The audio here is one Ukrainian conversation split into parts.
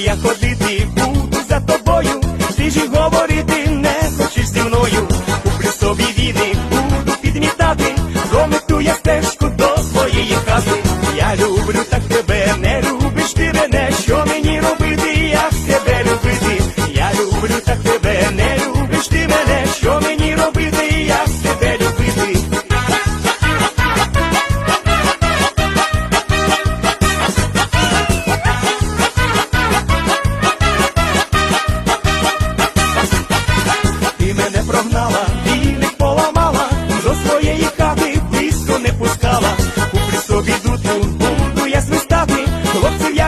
я ходити буду за тобою, ти ж говорити не хочеш зі мною. У при собі війни буду підмітати, промету я стежку до своєї хати. Я люблю так тебе, не любиш ти мене, що мені.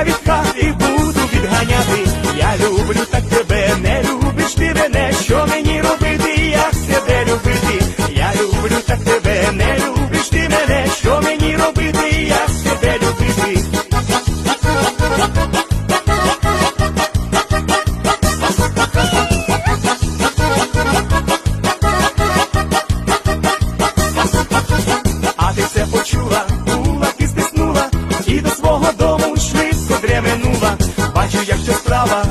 Я від буду відганяти. Я люблю так тебе, не любиш ти мене, що мені робити, як тебе любити? Я люблю так тебе, не любиш ти мене, що мені робити, як тебе любити? А ти все почула, кулаки стиснула, і до свого дому швидко дременула. Бачу, якщо справа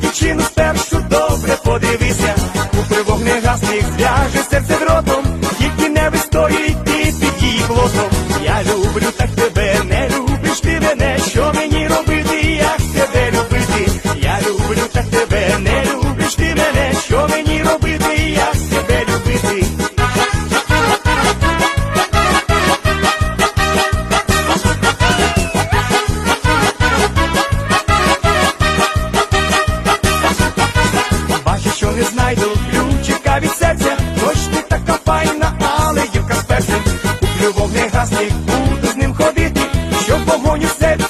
дівчину спершу добре подивися. Купи вогнегасник, зв'яже серце дротом, тільки не вистоїть ти під її плотом. Я люблю так тебе, не любиш ти мене, що мені робити, як тебе любити? Я люблю так тебе, не любиш ти мене, що мені робити, вогонь у серці.